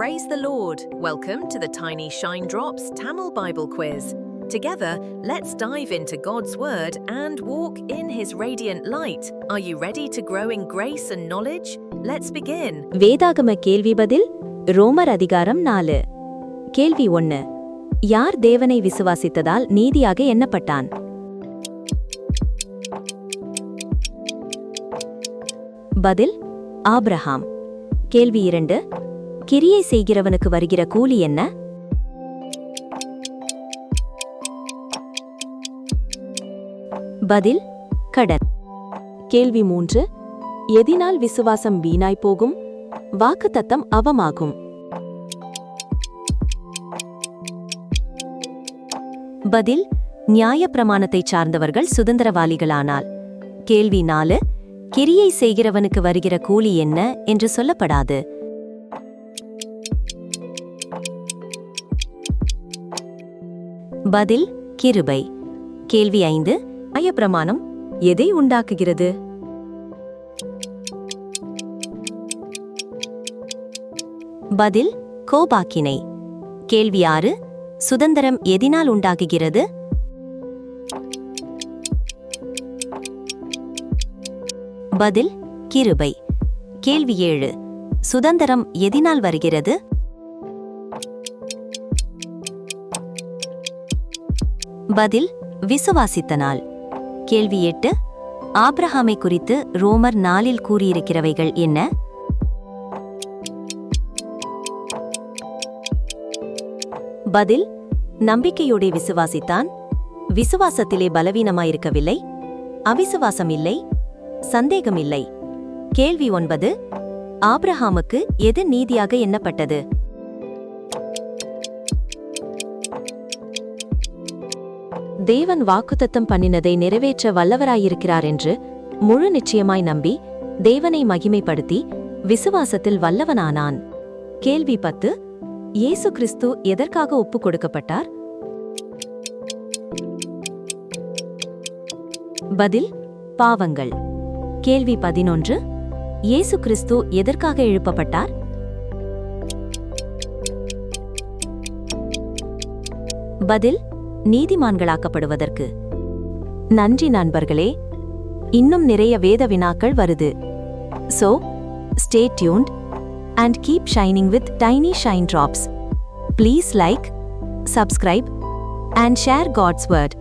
Praise the Lord. Welcome to the Tiny Shine Drops Tamil Bible Quiz. Together, let's dive into God's Word and walk in His radiant light. Are you ready to grow in grace and knowledge? Let's begin. வேதாகம கேள்வி பதில் ரோமர் அதிகாரம் நாலு கேள்வி ஒன்னு யார் தேவனை விசுவாசித்ததால் நீதியாக எண்ணப்பட்டான் பதில் ஆபிரகாம் கேள்வி இரண்டு கிரியை செய்கிறவனுக்கு வருகிற கூலி என்ன? பதில் கடன் கேள்வி மூன்று எதினால் விசுவாசம் வீணாய் போகும்? வாக்குத்தத்தம் அவமாகும். பதில் நியாய பிரமாணத்தை சார்ந்தவர்கள் சுதந்திரவாளிகளானால். கேள்வி நாலு கிரியை செய்கிறவனுக்கு வருகிற கூலி என்ன என்று சொல்லப்படாது. பதில் கிருபை. கேள்வி ஐந்து நியாயப்பிரமாணம் எதை உண்டாக்குகிறது? பதில் கோபாக்கினை. கேள்வி ஆறு சுதந்திரம் எதினால் உண்டாகுகிறது? பதில் கிருபை. கேள்வி ஏழு சுதந்திரம் எதினால் வருகிறது? பதில் விசுவாசித்தனால் கேள்வி எட்டு ஆப்ரஹாமை குறித்து ரோமர் நாளில் கூறியிருக்கிறவைகள் என்ன? பதில் நம்பிக்கையோடே விசுவாசித்தான் விசுவாசத்திலே பலவீனமாயிருக்கவில்லை அவிசுவாசம் இல்லை சந்தேகம் இல்லை கேள்வி ஒன்பது ஆப்ரஹாமுக்கு எது நீதியாக எண்ணப்பட்டது? தேவன் வாக்குத்தத்தம் பண்ணினதை நிறைவேற்ற வல்லவராயிருக்கிறார் என்று முழு நிச்சயமாய் நம்பி தேவனை மகிமைப்படுத்தி விசுவாசத்தில் வல்லவனானான். கேள்வி பத்து இயேசு கிறிஸ்து எதற்காக ஒப்பு கொடுக்கப்பட்டார்? பதில் பாவங்கள். கேள்வி பதினொன்று இயேசு கிறிஸ்து எதற்காக எழுப்பப்பட்டார்? பதில் நீதிமான்களாக்கப்படுவதற்கு நன்றி நண்பர்களே இன்னும் நிறைய வேத வினாக்கள் வருது so stay tuned and keep shining with tiny shine drops please like subscribe and share god's word